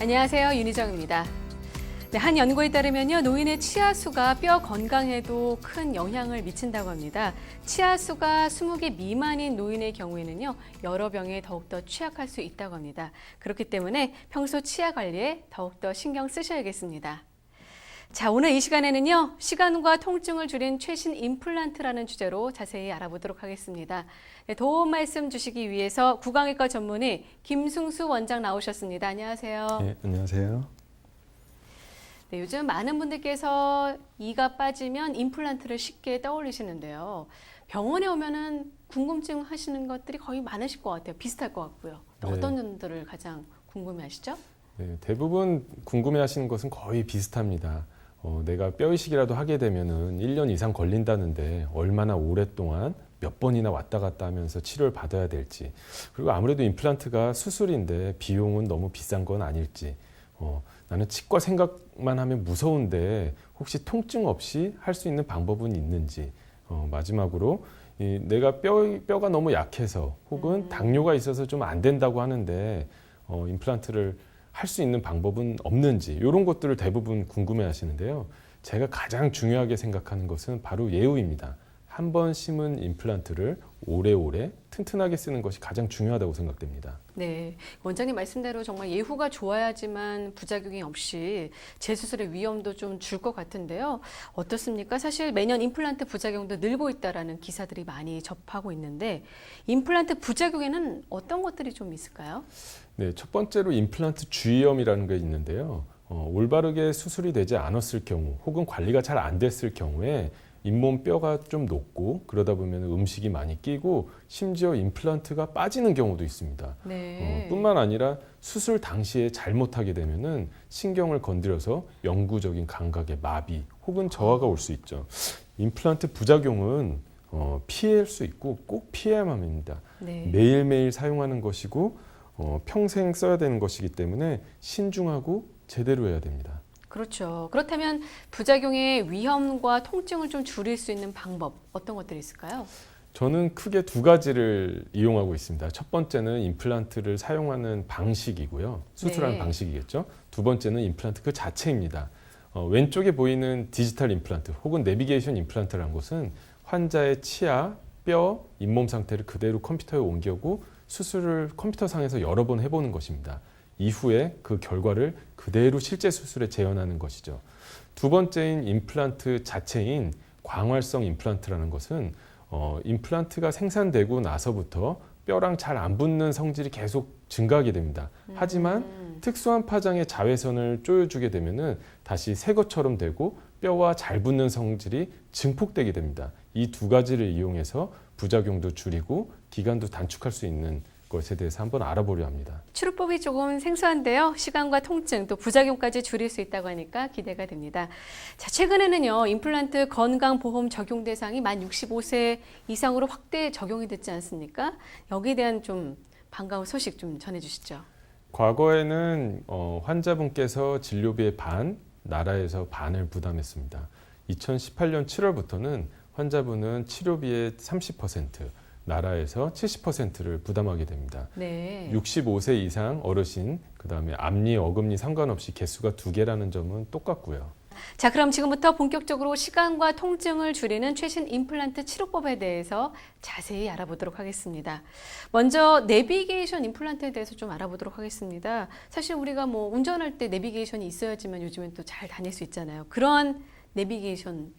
안녕하세요. 윤희정입니다. 네, 한 연구에 따르면요, 노인의 치아수가 뼈 건강에도 큰 영향을 미친다고 합니다. 치아수가 20개 미만인 노인의 경우에는요, 여러 병에 더욱더 취약할 수 있다고 합니다. 그렇기 때문에 평소 치아 관리에 더욱더 신경 쓰셔야겠습니다. 자, 오늘 이 시간에는요, 시간과 통증을 줄인 최신 임플란트라는 주제로 자세히 알아보도록 하겠습니다. 네, 도움 말씀 주시기 위해서 구강외과 전문의 김승수 원장 나오셨습니다. 안녕하세요. 네, 안녕하세요. 네, 요즘 많은 분들께서 이가 빠지면 임플란트를 쉽게 떠올리시는데요. 병원에 오면은 궁금증 하시는 것들이 거의 많으실 것 같아요. 비슷할 것 같고요. 또 네. 어떤 점들을 가장 궁금해 하시죠? 네, 대부분 궁금해 하시는 것은 거의 비슷합니다. 어, 내가 뼈 이식이라도 하게 되면은 1년 이상 걸린다는데 얼마나 오랫동안 몇 번이나 왔다 갔다 하면서 치료를 받아야 될지 그리고 아무래도 임플란트가 수술인데 비용은 너무 비싼 건 아닐지 어, 나는 치과 생각만 하면 무서운데 혹시 통증 없이 할 수 있는 방법은 있는지 어, 마지막으로 이 내가 뼈, 뼈가 너무 약해서 혹은 음. 당뇨가 있어서 좀 안 된다고 하는데 어, 임플란트를 할 수 있는 방법은 없는지 이런 것들을 대부분 궁금해 하시는데요. 제가 가장 중요하게 생각하는 것은 바로 예후입니다. 한 번 심은 임플란트를 오래오래 튼튼하게 쓰는 것이 가장 중요하다고 생각됩니다. 네, 원장님 말씀대로 정말 예후가 좋아야지만 부작용이 없이 재수술의 위험도 좀 줄 것 같은데요. 어떻습니까? 사실 매년 임플란트 부작용도 늘고 있다라는 기사들이 많이 접하고 있는데 임플란트 부작용에는 어떤 것들이 좀 있을까요? 네, 첫 번째로 임플란트 주위염이라는 게 있는데요. 어, 올바르게 수술이 되지 않았을 경우 혹은 관리가 잘 안 됐을 경우에 잇몸 뼈가 좀 높고 그러다 보면 음식이 많이 끼고 심지어 임플란트가 빠지는 경우도 있습니다. 네. 어, 뿐만 아니라 수술 당시에 잘못하게 되면은 신경을 건드려서 영구적인 감각의 마비 혹은 저하가 올 수 있죠. 임플란트 부작용은 어, 피할 수 있고 꼭 피해야만 합니다. 네. 매일매일 사용하는 것이고 어, 평생 써야 되는 것이기 때문에 신중하고 제대로 해야 됩니다. 그렇죠. 그렇다면 부작용의 위험과 통증을 좀 줄일 수 있는 방법 어떤 것들이 있을까요? 저는 크게 두 가지를 이용하고 있습니다. 첫 번째는 임플란트를 사용하는 방식이고요. 수술하는 네. 방식이겠죠. 두 번째는 임플란트 그 자체입니다. 어, 왼쪽에 보이는 디지털 임플란트 혹은 내비게이션 임플란트라는 것은 환자의 치아, 뼈, 잇몸 상태를 그대로 컴퓨터에 옮겨고 수술을 컴퓨터상에서 여러 번 해보는 것입니다. 이후에 그 결과를 그대로 실제 수술에 재현하는 것이죠. 두 번째인 임플란트 자체인 광활성 임플란트라는 것은 어, 임플란트가 생산되고 나서부터 뼈랑 잘 안 붙는 성질이 계속 증가하게 됩니다. 하지만 음, 특수한 파장의 자외선을 쪼여주게 되면은 다시 새 것처럼 되고 뼈와 잘 붙는 성질이 증폭되게 됩니다. 이 두 가지를 이용해서 부작용도 줄이고 기간도 단축할 수 있는 것에 대해서 한번 알아보려 합니다. 치료법이 조금 생소한데요. 시간과 통증 또 부작용까지 줄일 수 있다고 하니까 기대가 됩니다. 자, 최근에는요. 임플란트 건강보험 적용 대상이 만 65세 이상으로 확대 적용이 됐지 않습니까? 여기에 대한 좀 반가운 소식 좀 전해 주시죠. 과거에는 어, 환자분께서 진료비의 반, 나라에서 반을 부담했습니다. 2018년 7월부터는 환자분은 치료비의 30%, 나라에서 70%를 부담하게 됩니다. 네. 65세 이상 어르신, 그 다음에 앞니, 어금니 상관없이 개수가 두 개라는 점은 똑같고요. 자, 그럼 지금부터 본격적으로 시간과 통증을 줄이는 최신 임플란트 치료법에 대해서 자세히 알아보도록 하겠습니다. 먼저 내비게이션 임플란트에 대해서 좀 알아보도록 하겠습니다. 사실 우리가 뭐 운전할 때 내비게이션이 있어야지만 요즘엔 또 잘 다닐 수 있잖아요. 그런 내비게이션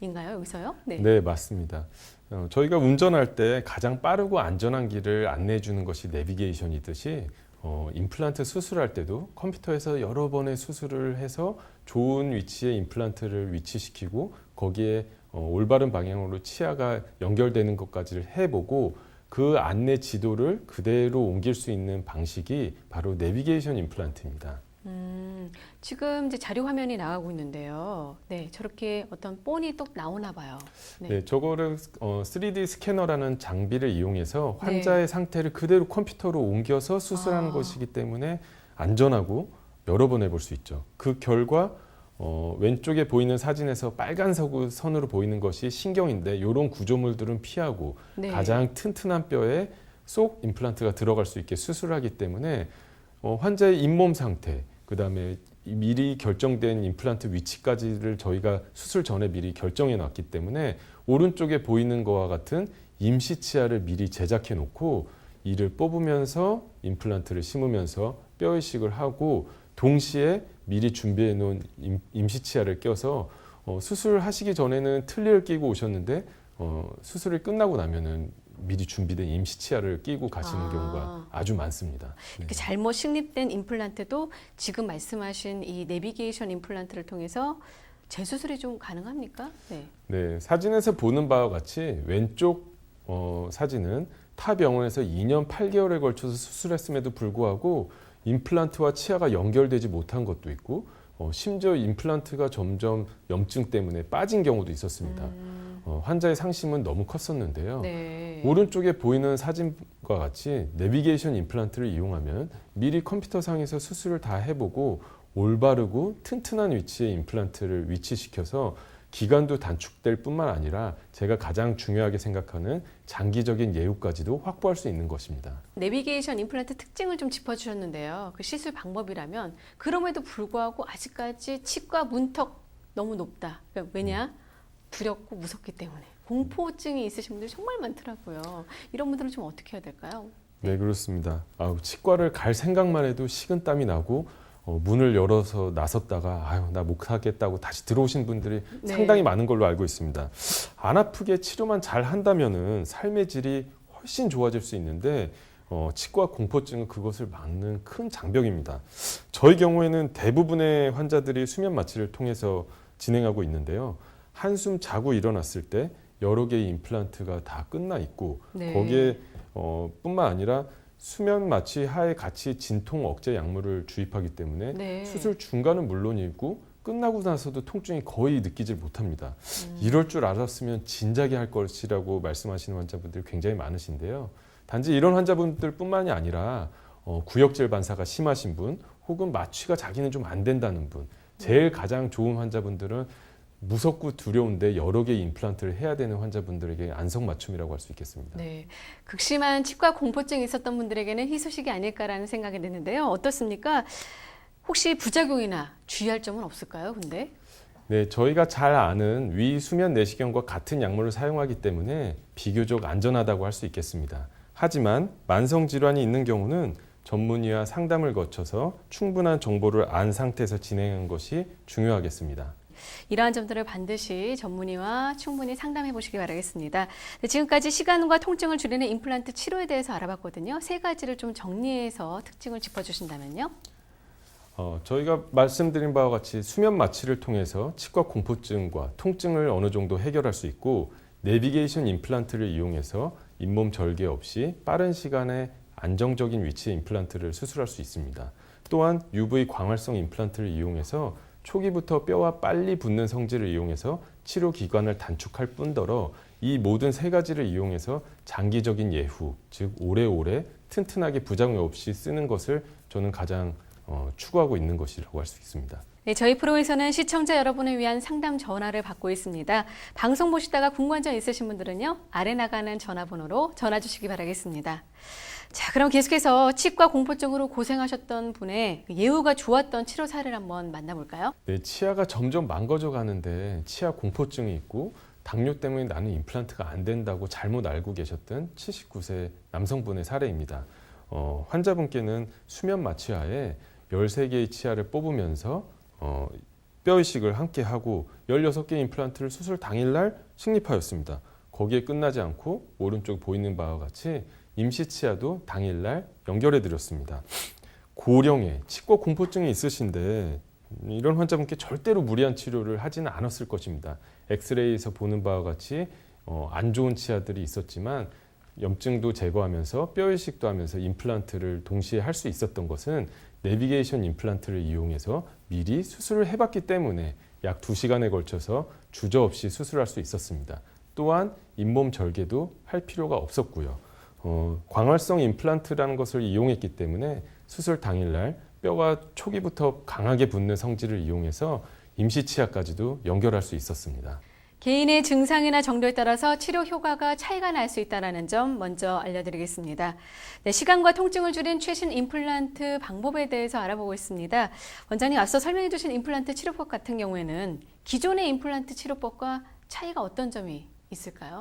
인가요, 여기서요? 네. 네, 맞습니다. 어, 저희가 운전할 때 가장 빠르고 안전한 길을 안내해 주는 것이 내비게이션이듯이 어, 임플란트 수술할 때도 컴퓨터에서 여러 번의 수술을 해서 좋은 위치에 임플란트를 위치시키고 거기에 어, 올바른 방향으로 치아가 연결되는 것까지를 해보고 그 안내 지도를 그대로 옮길 수 있는 방식이 바로 내비게이션 임플란트입니다. 음, 지금 이제 자료 화면이 나가고 있는데요. 네, 저렇게 어떤 본이 또 나오나 봐요. 네. 네, 저거를 어, 3D 스캐너라는 장비를 이용해서 네. 환자의 상태를 그대로 컴퓨터로 옮겨서 수술하는 아. 것이기 때문에 안전하고 여러 번 해볼 수 있죠. 그 결과 어, 왼쪽에 보이는 사진에서 빨간 서- 선으로 보이는 것이 신경인데 이런 구조물들은 피하고 네. 가장 튼튼한 뼈에 쏙 임플란트가 들어갈 수 있게 수술하기 때문에 어, 환자의 잇몸 상태 그다음에 이 미리 결정된 임플란트 위치까지를 저희가 수술 전에 미리 결정해 놨기 때문에 오른쪽에 보이는 거와 같은 임시 치아를 미리 제작해 놓고 이를 뽑으면서 임플란트를 심으면서 뼈 이식을 하고 동시에 미리 준비해 놓은 임- 임시 치아를 껴서 어, 수술하시기 전에는 틀니를 끼고 오셨는데 어, 수술이 끝나고 나면은 미리 준비된 임시 치아를 끼고 가시는 아. 경우가 아주 많습니다. 네. 잘못 식립된 임플란트도 지금 말씀하신 이 내비게이션 임플란트를 통해서 재수술이 좀 가능합니까? 네. 네, 사진에서 보는 바와 같이 왼쪽 어, 사진은 타 병원에서 2년 8개월에 걸쳐서 수술했음에도 불구하고 임플란트와 치아가 연결되지 못한 것도 있고 어, 심지어 임플란트가 점점 염증 때문에 빠진 경우도 있었습니다. 음, 어, 환자의 상심은 너무 컸었는데요. 네. 오른쪽에 보이는 사진과 같이 내비게이션 임플란트를 이용하면 미리 컴퓨터상에서 수술을 다 해보고 올바르고 튼튼한 위치에 임플란트를 위치시켜서 기간도 단축될 뿐만 아니라 제가 가장 중요하게 생각하는 장기적인 예후까지도 확보할 수 있는 것입니다. 내비게이션 임플란트 특징을 좀 짚어주셨는데요. 그 시술 방법이라면 그럼에도 불구하고 아직까지 치과 문턱 너무 높다. 그러니까 왜냐? 두렵고 무섭기 때문에 공포증이 있으신 분들이 정말 많더라고요. 이런 분들은 좀 어떻게 해야 될까요? 네, 그렇습니다. 아우, 치과를 갈 생각만 해도 식은땀이 나고 어, 문을 열어서 나섰다가 아유 나못 하겠다고 다시 들어오신 분들이 네. 상당히 많은 걸로 알고 있습니다. 안 아프게 치료만 잘 한다면은 삶의 질이 훨씬 좋아질 수 있는데 어, 치과 공포증은 그것을 막는 큰 장벽입니다. 저희 경우에는 대부분의 환자들이 수면 마취를 통해서 진행하고 있는데요. 한숨 자고 일어났을 때 여러 개의 임플란트가 다 끝나 있고 네. 거기에 어, 뿐만 아니라 수면 마취 하에 같이 진통 억제 약물을 주입하기 때문에 네. 수술 중간은 물론이고 끝나고 나서도 통증이 거의 느끼질 못합니다. 음. 이럴 줄 알았으면 진작에 할 것이라고 말씀하시는 환자분들이 굉장히 많으신데요. 단지 이런 환자분들뿐만이 아니라 어, 구역질 반사가 심하신 분, 혹은 마취가 자기는 좀 안 된다는 분, 제일 가장 좋은 환자분들은 무섭고 두려운데 여러 개의 임플란트를 해야 되는 환자분들에게 안성 맞춤이라고 할 수 있겠습니다. 네. 극심한 치과 공포증이 있었던 분들에게는 희소식이 아닐까라는 생각이 드는데요. 어떻습니까? 혹시 부작용이나 주의할 점은 없을까요? 근데 네, 저희가 잘 아는 위 수면 내시경과 같은 약물을 사용하기 때문에 비교적 안전하다고 할 수 있겠습니다. 하지만 만성 질환이 있는 경우는 전문의와 상담을 거쳐서 충분한 정보를 안 상태에서 진행한 것이 중요하겠습니다. 이러한 점들을 반드시 전문의와 충분히 상담해 보시기 바라겠습니다. 네, 지금까지 시간과 통증을 줄이는 임플란트 치료에 대해서 알아봤거든요. 세 가지를 좀 정리해서 특징을 짚어주신다면요. 어, 저희가 말씀드린 바와 같이 수면 마취를 통해서 치과 공포증과 통증을 어느 정도 해결할 수 있고 내비게이션 임플란트를 이용해서 잇몸 절개 없이 빠른 시간에 안정적인 위치의 임플란트를 수술할 수 있습니다. 또한 UV 광활성 임플란트를 이용해서 초기부터 뼈와 빨리 붙는 성질을 이용해서 치료 기간을 단축할 뿐더러 이 모든 세 가지를 이용해서 장기적인 예후, 즉 오래오래 튼튼하게 부작용 없이 쓰는 것을 저는 가장 어, 추구하고 있는 것이라고 할 수 있습니다. 네, 저희 프로에서는 시청자 여러분을 위한 상담 전화를 받고 있습니다. 방송 보시다가 궁금한 점 있으신 분들은요, 아래 나가는 전화번호로 전화 주시기 바라겠습니다. 자, 그럼 계속해서 치과 공포증으로 고생하셨던 분의 예후가 좋았던 치료 사례를 한번 만나볼까요? 네, 치아가 점점 망가져 가는데 치아 공포증이 있고 당뇨 때문에 나는 임플란트가 안 된다고 잘못 알고 계셨던 79세 남성분의 사례입니다. 어, 환자분께는 수면 마취하에 13개의 치아를 뽑으면서 어, 뼈 이식을 함께 하고 16개 임플란트를 수술 당일날 식립하였습니다. 거기에 끝나지 않고 오른쪽 보이는 바와 같이 임시 치아도 당일날 연결해 드렸습니다. 고령에 치과 공포증이 있으신데 이런 환자분께 절대로 무리한 치료를 하지는 않았을 것입니다. 엑스레이에서 보는 바와 같이 어, 안 좋은 치아들이 있었지만 염증도 제거하면서 뼈 이식도 하면서 임플란트를 동시에 할 수 있었던 것은 내비게이션 임플란트를 이용해서 미리 수술을 해봤기 때문에 약 2시간에 걸쳐서 주저 없이 수술할 수 있었습니다. 또한 잇몸 절개도 할 필요가 없었고요. 어, 광활성 임플란트라는 것을 이용했기 때문에 수술 당일날 뼈가 초기부터 강하게 붙는 성질을 이용해서 임시 치아까지도 연결할 수 있었습니다. 개인의 증상이나 정도에 따라서 치료 효과가 차이가 날 수 있다는 점 먼저 알려드리겠습니다. 네, 시간과 통증을 줄인 최신 임플란트 방법에 대해서 알아보고 있습니다. 원장님 앞서 설명해 주신 임플란트 치료법 같은 경우에는 기존의 임플란트 치료법과 차이가 어떤 점이 있을까요?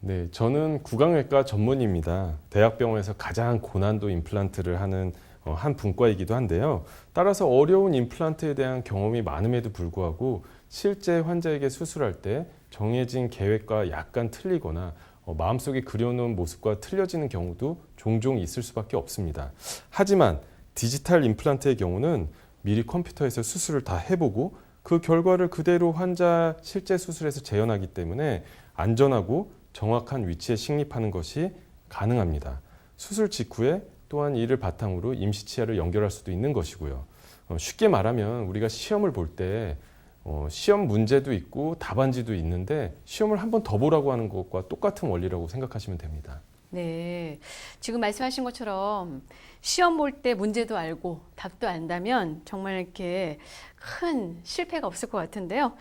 네, 저는 구강외과 전문의입니다. 대학병원에서 가장 고난도 임플란트를 하는 어, 한 분과이기도 한데요. 따라서 어려운 임플란트에 대한 경험이 많음에도 불구하고 실제 환자에게 수술할 때 정해진 계획과 약간 틀리거나 어, 마음속에 그려놓은 모습과 틀려지는 경우도 종종 있을 수밖에 없습니다. 하지만 디지털 임플란트의 경우는 미리 컴퓨터에서 수술을 다 해보고 그 결과를 그대로 환자 실제 수술에서 재현하기 때문에 안전하고 정확한 위치에 식립하는 것이 가능합니다. 수술 직후에 또한 이를 바탕으로 임시 치아를 연결할 수도 있는 것이고요. 어, 쉽게 말하면 우리가 시험을 볼때 어, 시험 문제도 있고 답안지도 있는데 시험을 한 번 더 보라고 하는 것과 똑같은 원리라고 생각하시면 됩니다. 네. 지금 말씀하신 것처럼 시험 볼 때 문제도 알고 답도 안다면 정말 이렇게 큰 실패가 없을 것 같은데요.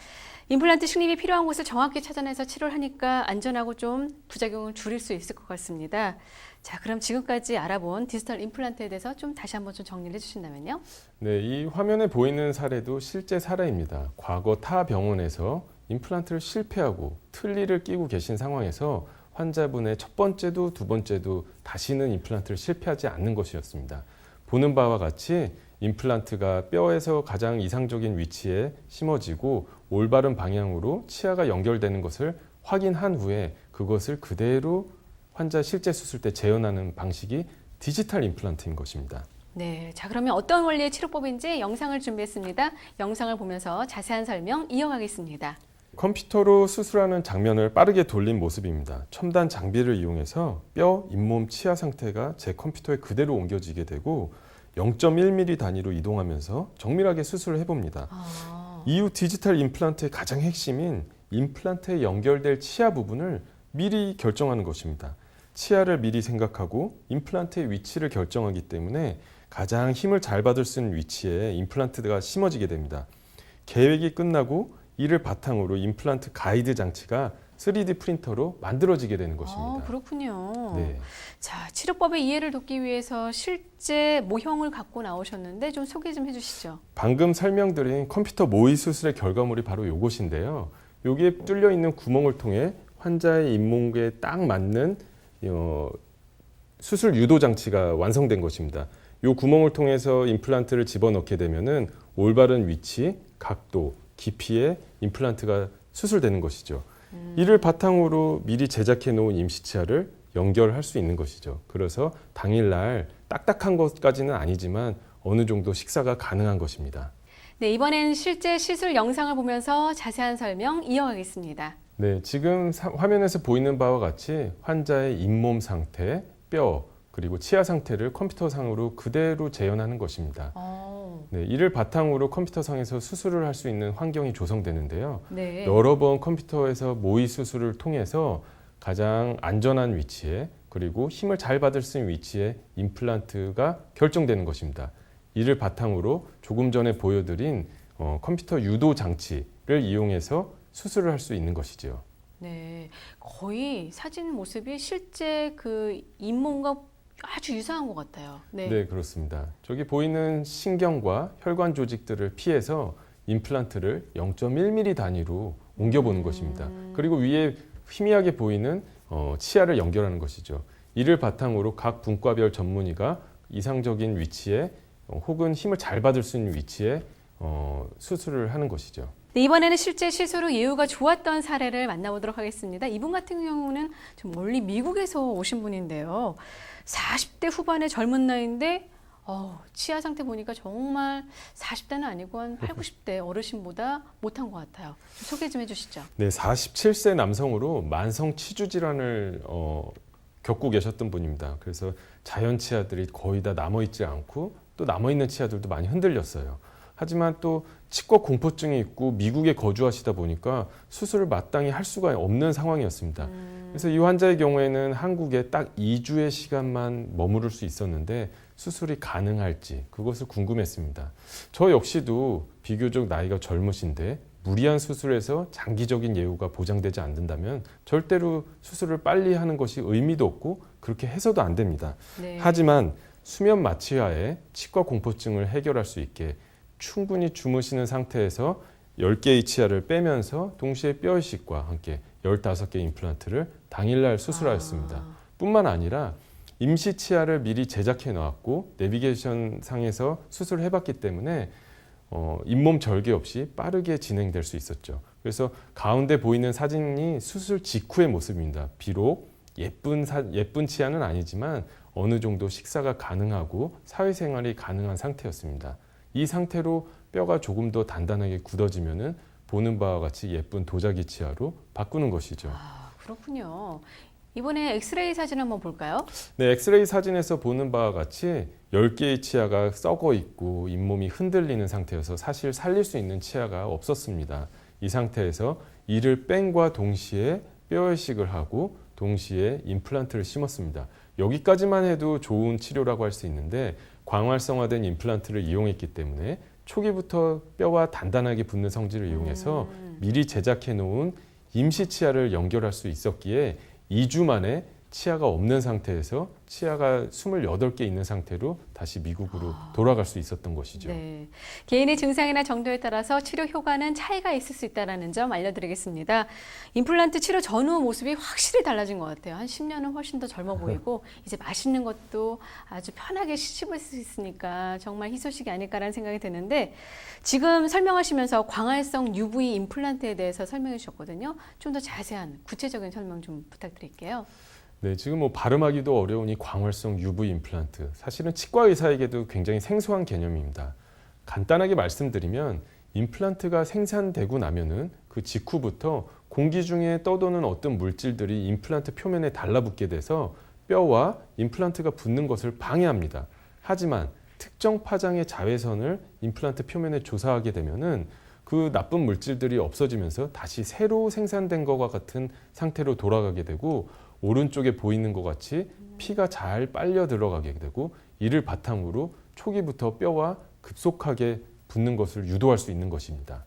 임플란트 식립이 필요한 곳을 정확히 찾아내서 치료를 하니까 안전하고 좀 부작용을 줄일 수 있을 것 같습니다. 자, 그럼 지금까지 알아본 디지털 임플란트에 대해서 좀 다시 한번 좀 정리를 해주신다면요. 네, 이 화면에 보이는 사례도 실제 사례입니다. 과거 타 병원에서 임플란트를 실패하고 틀니를 끼고 계신 상황에서 환자분의 첫 번째도 두 번째도 다시는 임플란트를 실패하지 않는 것이었습니다. 보는 바와 같이 임플란트가 뼈에서 가장 이상적인 위치에 심어지고 올바른 방향으로 치아가 연결되는 것을 확인한 후에 그것을 그대로 환자 실제 수술 때 재현하는 방식이 디지털 임플란트인 것입니다. 네. 자, 그러면 어떤 원리의 치료법인지 영상을 준비했습니다. 영상을 보면서 자세한 설명 이어가겠습니다. 컴퓨터로 수술하는 장면을 빠르게 돌린 모습입니다. 첨단 장비를 이용해서 뼈, 잇몸, 치아 상태가 제 컴퓨터에 그대로 옮겨지게 되고 0.1mm 단위로 이동하면서 정밀하게 수술을 해봅니다. 아, 이후 디지털 임플란트의 가장 핵심인 임플란트에 연결될 치아 부분을 미리 결정하는 것입니다. 치아를 미리 생각하고 임플란트의 위치를 결정하기 때문에 가장 힘을 잘 받을 수 있는 위치에 임플란트가 심어지게 됩니다. 계획이 끝나고 이를 바탕으로 임플란트 가이드 장치가 3D 프린터로 만들어지게 되는 아, 것입니다. 그렇군요. 네. 자, 치료법의 이해를 돕기 위해서 실제 모형을 갖고 나오셨는데 좀 소개 좀 해주시죠. 방금 설명드린 컴퓨터 모의 수술의 결과물이 바로 이것인데요. 여기에 뚫려 있는 구멍을 통해 환자의 잇몸에 딱 맞는 어, 수술 유도 장치가 완성된 것입니다. 이 구멍을 통해서 임플란트를 집어넣게 되면은 올바른 위치, 각도, 깊이에 임플란트가 수술되는 것이죠. 이를 바탕으로 미리 제작해 놓은 임시치아를 연결할 수 있는 것이죠. 그래서 당일날 딱딱한 것까지는 아니지만 어느 정도 식사가 가능한 것입니다. 네, 이번엔 실제 시술 영상을 보면서 자세한 설명 이어가겠습니다. 네, 지금 사- 화면에서 보이는 바와 같이 환자의 잇몸 상태, 뼈, 그리고 치아 상태를 컴퓨터상으로 그대로 재현하는 것입니다. 어, 네, 이를 바탕으로 컴퓨터상에서 수술을 할 수 있는 환경이 조성되는데요. 네. 여러 번 컴퓨터에서 모의 수술을 통해서 가장 안전한 위치에 그리고 힘을 잘 받을 수 있는 위치에 임플란트가 결정되는 것입니다. 이를 바탕으로 조금 전에 보여드린 어, 컴퓨터 유도 장치를 이용해서 수술을 할 수 있는 것이죠. 네, 거의 사진 모습이 실제 그 잇몸과 아주 유사한 것 같아요. 네. 네, 그렇습니다. 저기 보이는 신경과 혈관 조직들을 피해서 임플란트를 0.1mm 단위로 옮겨보는 음. 것입니다. 그리고 위에 희미하게 보이는 어, 치아를 연결하는 것이죠. 이를 바탕으로 각 분과별 전문의가 이상적인 위치에 어, 혹은 힘을 잘 받을 수 있는 위치에 어, 수술을 하는 것이죠. 네, 이번에는 실제 시술 후 예후가 좋았던 사례를 만나보도록 하겠습니다. 이분 같은 경우는 좀 멀리 미국에서 오신 분인데요. 40대 후반의 젊은 나이인데 어, 치아 상태 보니까 정말 40대는 아니고 한 8, 90대 어르신보다 못한 것 같아요. 좀 소개 좀 해주시죠. 네, 47세 남성으로 만성 치주 질환을 어, 겪고 계셨던 분입니다. 그래서 자연 치아들이 거의 다 남아 있지 않고 또 남아 있는 치아들도 많이 흔들렸어요. 하지만 또 치과 공포증이 있고 미국에 거주하시다 보니까 수술을 마땅히 할 수가 없는 상황이었습니다. 그래서 이 환자의 경우에는 한국에 딱 2주의 시간만 머무를 수 있었는데 수술이 가능할지 그것을 궁금했습니다. 저 역시도 비교적 나이가 젊으신데 무리한 수술에서 장기적인 예후가 보장되지 않는다면 절대로 수술을 빨리 하는 것이 의미도 없고 그렇게 해서도 안 됩니다. 네. 하지만 수면 마취하에 치과 공포증을 해결할 수 있게 충분히 주무시는 상태에서 10개의 치아를 빼면서 동시에 뼈 이식과 함께 15개 임플란트를 당일날 수술하였습니다. 아, 뿐만 아니라 임시 치아를 미리 제작해 놓았고 내비게이션 상에서 수술을 해봤기 때문에 어, 잇몸 절개 없이 빠르게 진행될 수 있었죠. 그래서 가운데 보이는 사진이 수술 직후의 모습입니다. 비록 예쁜 사, 예쁜 치아는 아니지만 어느 정도 식사가 가능하고 사회생활이 가능한 상태였습니다. 이 상태로 뼈가 조금 더 단단하게 굳어지면은 보는 바와 같이 예쁜 도자기 치아로 바꾸는 것이죠. 아, 그렇군요. 이번에 엑스레이 사진 한번 볼까요? 네, 엑스레이 사진에서 보는 바와 같이 10개의 치아가 썩어 있고 잇몸이 흔들리는 상태여서 사실 살릴 수 있는 치아가 없었습니다. 이 상태에서 이를 뺀과 동시에 뼈 이식을 하고 동시에 임플란트를 심었습니다. 여기까지만 해도 좋은 치료라고 할 수 있는데 광활성화된 임플란트를 이용했기 때문에 초기부터 뼈와 단단하게 붙는 성질을 이용해서 음. 미리 제작해 놓은 임시 치아를 연결할 수 있었기에 2주 만에 치아가 없는 상태에서 치아가 28개 있는 상태로 다시 미국으로 돌아갈 수 있었던 것이죠. 네. 개인의 증상이나 정도에 따라서 치료 효과는 차이가 있을 수 있다는 점 알려드리겠습니다. 임플란트 치료 전후 모습이 확실히 달라진 것 같아요. 한 10년은 훨씬 더 젊어 보이고 이제 맛있는 것도 아주 편하게 씹을 수 있으니까 정말 희소식이 아닐까라는 생각이 드는데 지금 설명하시면서 광활성 UV 임플란트에 대해서 설명해 주셨거든요. 좀 더 자세한 구체적인 설명 좀 부탁드릴게요. 네, 지금 뭐 발음하기도 어려운 이 광활성 UV 임플란트. 사실은 치과 의사에게도 굉장히 생소한 개념입니다. 간단하게 말씀드리면 임플란트가 생산되고 나면은 그 직후부터 공기 중에 떠도는 어떤 물질들이 임플란트 표면에 달라붙게 돼서 뼈와 임플란트가 붙는 것을 방해합니다. 하지만 특정 파장의 자외선을 임플란트 표면에 조사하게 되면은 그 나쁜 물질들이 없어지면서 다시 새로 생산된 것과 같은 상태로 돌아가게 되고 오른쪽에 보이는 것 같이 피가 잘 빨려 들어가게 되고 이를 바탕으로 초기부터 뼈와 급속하게 붙는 것을 유도할 수 있는 것입니다.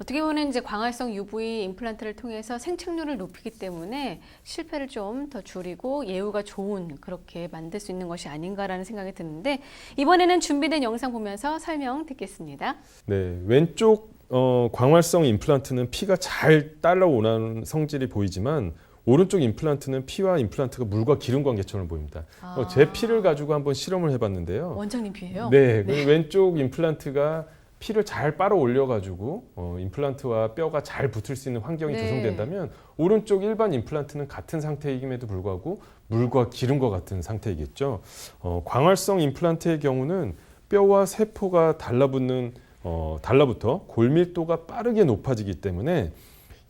어떻게 보면 이제 광활성 UV 임플란트를 통해서 생착률을 높이기 때문에 실패를 좀 더 줄이고 예후가 좋은 그렇게 만들 수 있는 것이 아닌가라는 생각이 드는데 이번에는 준비된 영상 보면서 설명 듣겠습니다. 네, 왼쪽 어, 광활성 임플란트는 피가 잘 따라오는 성질이 보이지만 오른쪽 임플란트는 피와 임플란트가 물과 기름 관계처럼 보입니다. 어, 제 피를 가지고 한번 실험을 해봤는데요. 원장님 피예요? 네, 그 왼쪽 임플란트가 피를 잘 빨아 올려가지고 어, 임플란트와 뼈가 잘 붙을 수 있는 환경이 네. 조성된다면 오른쪽 일반 임플란트는 같은 상태임에도 불구하고 물과 기름과 같은 상태이겠죠. 어, 광활성 임플란트의 경우는 뼈와 세포가 달라붙는 어, 달라붙어 골밀도가 빠르게 높아지기 때문에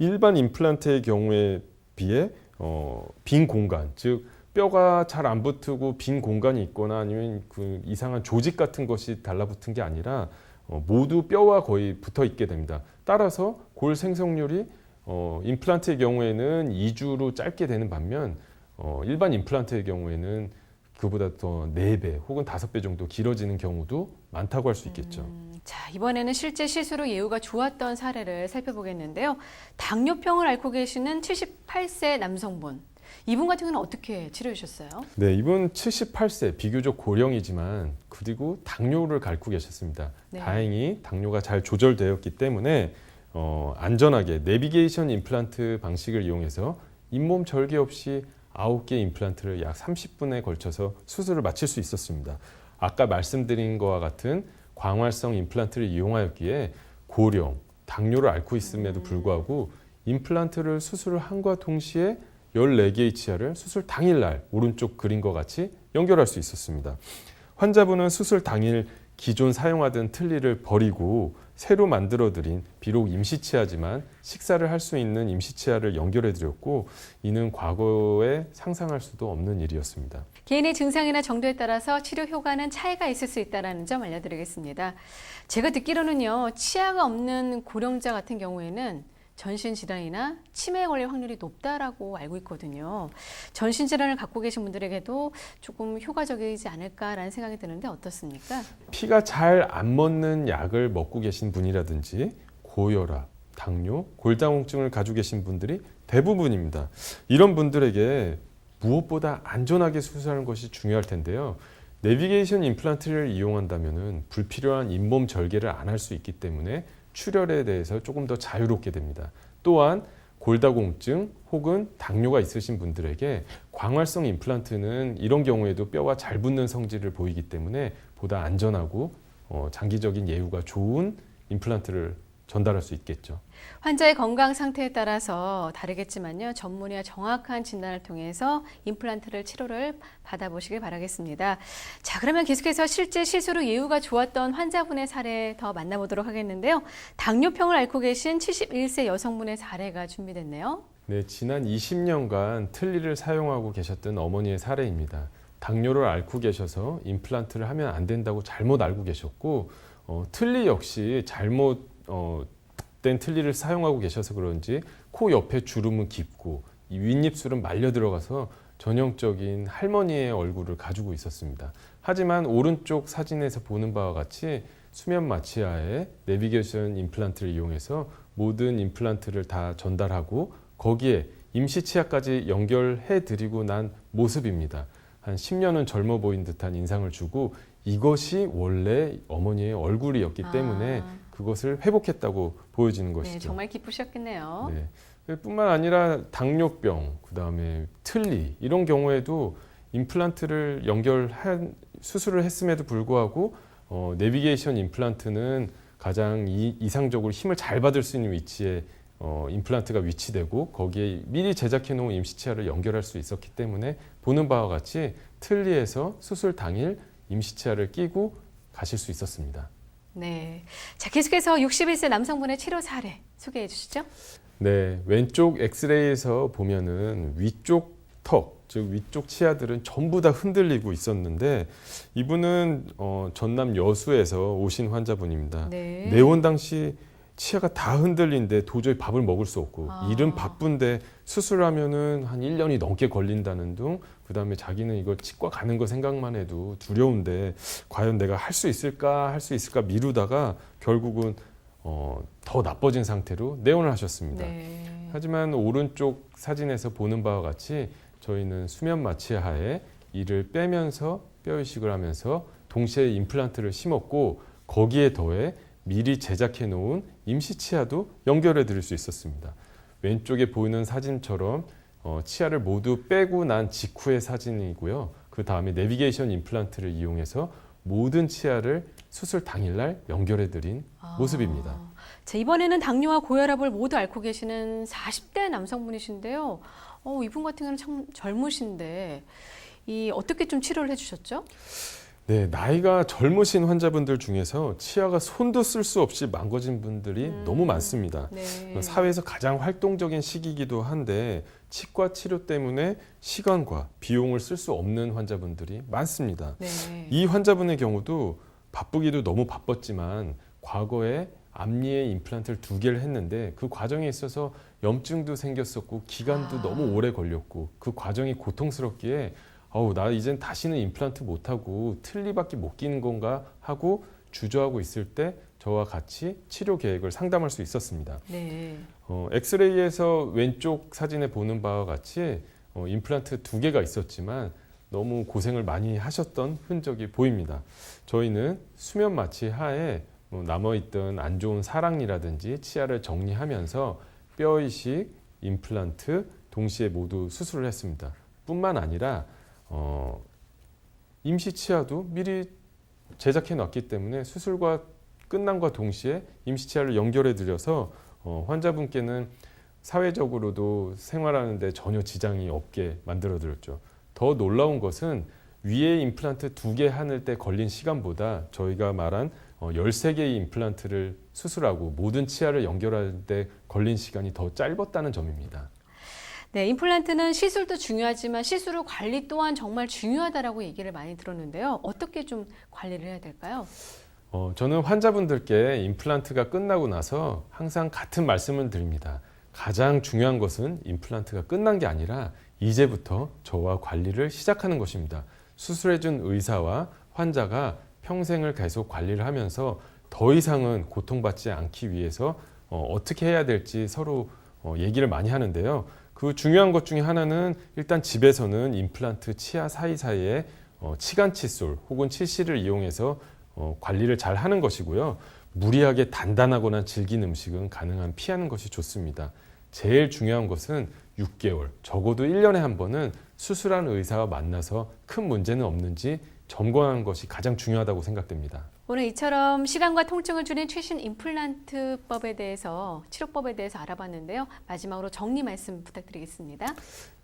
일반 임플란트의 경우에 비해 어, 빈 공간, 즉 뼈가 잘 안 붙고 빈 공간이 있거나 아니면 그 이상한 조직 같은 것이 달라붙은 게 아니라 어, 모두 뼈와 거의 붙어 있게 됩니다. 따라서 골 생성률이 어, 임플란트의 경우에는 2주로 짧게 되는 반면 어, 일반 임플란트의 경우에는 그보다 더 4배 혹은 5배 정도 길어지는 경우도 많다고 할 수 있겠죠. 음, 자, 이번에는 실제 시술후 예후가 좋았던 사례를 살펴보겠는데요. 당뇨병을 앓고 계시는 78세 남성분. 이분 같은 경우는 어떻게 치료해 주셨어요? 네, 이분 78세 비교적 고령이지만 그리고 당뇨를 앓고 계셨습니다. 네. 다행히 당뇨가 잘 조절되었기 때문에 어, 안전하게 내비게이션 임플란트 방식을 이용해서 잇몸 절개 없이 9개 임플란트를 약 30분에 걸쳐서 수술을 마칠 수 있었습니다. 아까 말씀드린 것과 같은 광활성 임플란트를 이용하였기에 고령, 당뇨를 앓고 있음에도 불구하고 임플란트를 수술을 한과 동시에 14개의 치아를 수술 당일날 오른쪽 그림과 같이 연결할 수 있었습니다. 환자분은 수술 당일 기존 사용하던 틀니를 버리고 새로 만들어드린 비록 임시치아지만 식사를 할 수 있는 임시치아를 연결해드렸고 이는 과거에 상상할 수도 없는 일이었습니다. 개인의 증상이나 정도에 따라서 치료 효과는 차이가 있을 수 있다는 점 알려드리겠습니다. 제가 듣기로는요, 치아가 없는 고령자 같은 경우에는 전신 질환이나 치매에 걸릴 확률이 높다라고 알고 있거든요. 전신 질환을 갖고 계신 분들에게도 조금 효과적이지 않을까라는 생각이 드는데 어떻습니까? 피가 잘 안 먹는 약을 먹고 계신 분이라든지 고혈압, 당뇨, 골다공증을 가지고 계신 분들이 대부분입니다. 이런 분들에게 무엇보다 안전하게 수술하는 것이 중요할 텐데요. 내비게이션 임플란트를 이용한다면 불필요한 잇몸 절개를 안 할 수 있기 때문에 출혈에 대해서 조금 더 자유롭게 됩니다. 또한 골다공증 혹은 당뇨가 있으신 분들에게 광활성 임플란트는 이런 경우에도 뼈와 잘 붙는 성질을 보이기 때문에 보다 안전하고 어, 장기적인 예후가 좋은 임플란트를 전달할 수 있겠죠. 환자의 건강 상태에 따라서 다르겠지만요. 전문의와 정확한 진단을 통해서 임플란트를 치료를 받아보시길 바라겠습니다. 자, 그러면 계속해서 실제 시술 후 예후가 좋았던 환자분의 사례 더 만나보도록 하겠는데요. 당뇨병을 앓고 계신 71세 여성분의 사례가 준비됐네요. 네, 지난 20년간 틀니를 사용하고 계셨던 어머니의 사례입니다. 당뇨를 앓고 계셔서 임플란트를 하면 안 된다고 잘못 알고 계셨고 어, 틀니 역시 잘못 어, 된 틀니를 사용하고 계셔서 그런지 코 옆에 주름은 깊고 이 윗입술은 말려 들어가서 전형적인 할머니의 얼굴을 가지고 있었습니다. 하지만 오른쪽 사진에서 보는 바와 같이 수면 마취하에 내비게이션 임플란트를 이용해서 모든 임플란트를 다 전달하고 거기에 임시 치아까지 연결해 드리고 난 모습입니다. 한 10년은 젊어 보인 듯한 인상을 주고 이것이 원래 어머니의 얼굴이었기 때문에 아, 그것을 회복했다고 보여지는 네, 것이죠. 정말 기쁘셨겠네요. 네. 뿐만 아니라 당뇨병, 그다음에 틀니 이런 경우에도 임플란트를 연결한 수술을 했음에도 불구하고 어, 내비게이션 임플란트는 가장 이, 이상적으로 힘을 잘 받을 수 있는 위치에 어, 임플란트가 위치되고 거기에 미리 제작해 놓은 임시치아를 연결할 수 있었기 때문에 보는 바와 같이 틀니에서 수술 당일 임시치아를 끼고 가실 수 있었습니다. 네. 자, 계속해서 61세 남성분의 치료 사례 소개해 주시죠. 네, 왼쪽 엑스레이에서 보면은 위쪽 턱, 즉 위쪽 치아들은 전부 다 흔들리고 있었는데 이분은 어, 전남 여수에서 오신 환자분입니다. 네. 내원 당시 치아가 다 흔들린데 도저히 밥을 먹을 수 없고 아. 일은 바쁜데 수술하면은 한 1년이 넘게 걸린다는 둥 그 다음에 자기는 이걸 치과 가는 거 생각만 해도 두려운데 과연 내가 할 수 있을까 할 수 있을까 미루다가 결국은 어, 더 나빠진 상태로 내원을 하셨습니다. 네. 하지만 오른쪽 사진에서 보는 바와 같이 저희는 수면 마취하에 이를 빼면서 뼈 이식을 하면서 동시에 임플란트를 심었고 거기에 더해 미리 제작해 놓은 임시 치아도 연결해 드릴 수 있었습니다. 왼쪽에 보이는 사진처럼 어, 치아를 모두 빼고 난 직후의 사진이고요. 그 다음에 내비게이션 임플란트를 이용해서 모든 치아를 수술 당일날 연결해 드린 아. 모습입니다. 자, 이번에는 당뇨와 고혈압을 모두 앓고 계시는 40대 남성분이신데요. 어, 이분 같은 경우는 참 젊으신데 이 어떻게 좀 치료를 해주셨죠? 네, 나이가 젊으신 환자분들 중에서 치아가 손도 쓸 수 없이 망가진 분들이 음. 너무 많습니다. 네. 사회에서 가장 활동적인 시기이기도 한데 치과 치료 때문에 시간과 비용을 쓸 수 없는 환자분들이 많습니다. 네. 이 환자분의 경우도 바쁘기도 너무 바빴지만 과거에 앞니에 임플란트를 두 개를 했는데 그 과정에 있어서 염증도 생겼었고 기간도 아. 너무 오래 걸렸고 그 과정이 고통스럽기에 어우 나 이젠 다시는 임플란트 못 하고 틀니밖에 못 끼는 건가 하고 주저하고 있을 때 저와 같이 치료 계획을 상담할 수 있었습니다. 네. 어, 엑스레이에서 왼쪽 사진에 보는 바와 같이 어, 임플란트 두 개가 있었지만 너무 고생을 많이 하셨던 흔적이 보입니다. 저희는 수면 마취 하에 뭐 남아있던 안 좋은 사랑니라든지 치아를 정리하면서 뼈 이식, 임플란트 동시에 모두 수술을 했습니다. 뿐만 아니라 어, 임시 치아도 미리 제작해 놨기 때문에 수술과 끝남과 동시에 임시 치아를 연결해 드려서 어, 환자분께는 사회적으로도 생활하는데 전혀 지장이 없게 만들어 드렸죠. 더 놀라운 것은 위에 임플란트 두 개 하는 때 걸린 시간보다 저희가 말한 어, 13개의 임플란트를 수술하고 모든 치아를 때 걸린 시간이 더 짧았다는 점입니다. 네, 임플란트는 시술도 중요하지만 시술 후 관리 또한 정말 중요하다라고 얘기를 많이 들었는데요. 어떻게 좀 관리를 해야 될까요? 어, 저는 환자분들께 임플란트가 끝나고 나서 항상 같은 말씀을 드립니다. 가장 중요한 것은 임플란트가 끝난 게 아니라 이제부터 저와 관리를 시작하는 것입니다. 수술해준 의사와 환자가 평생을 계속 관리를 하면서 더 이상은 고통받지 않기 위해서 어, 떻게 해야 될지 서로 어, 얘기를 많이 하는데요. 그 중요한 것 중에 하나는 일단 집에서는 임플란트 치아 사이사이에 어, 치간 칫솔 혹은 칠실을 이용해서 어, 관리를 잘 하는 것이고요. 무리하게 단단하거나 질긴 음식은 가능한 피하는 것이 좋습니다. 제일 중요한 것은 6개월, 적어도 1년에 한 번은 수술한 의사와 만나서 큰 문제는 없는지 점검하는 것이 가장 중요하다고 생각됩니다. 오늘 이처럼 시간과 통증을 주는 최신 임플란트법에 대해서 치료법에 대해서 알아봤는데요. 마지막으로 정리 말씀 부탁드리겠습니다.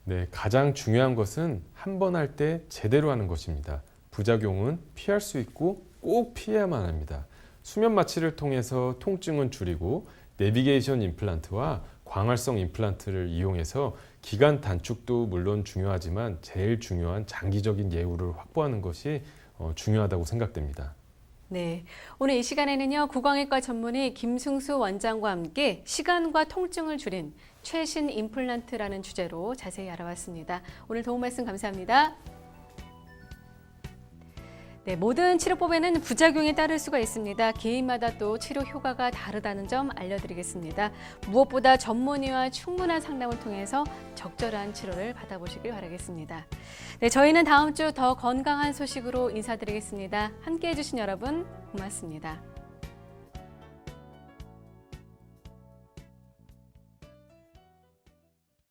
네, 가장 중요한 것은 한 번 할 때 제대로 하는 것입니다. 부작용은 피할 수 있고 꼭 피해야만 합니다. 수면 마취를 통해서 통증은 줄이고 내비게이션 임플란트와 광활성 임플란트를 이용해서 기간 단축도 물론 중요하지만 제일 중요한 장기적인 예우를 확보하는 것이 어, 중요하다고 생각됩니다. 네. 오늘 이 시간에는요, 구강외과 전문의 김승수 원장과 함께 시간과 통증을 줄인 최신 임플란트라는 주제로 자세히 알아봤습니다. 오늘 도움 말씀 감사합니다. 네, 모든 치료법에는 부작용이 따를 수가 있습니다. 개인마다 또 치료 효과가 다르다는 점 알려드리겠습니다. 무엇보다 전문의와 충분한 상담을 통해서 적절한 치료를 받아보시길 바라겠습니다. 네, 저희는 다음 주 더 건강한 소식으로 인사드리겠습니다. 함께 해주신 여러분 고맙습니다.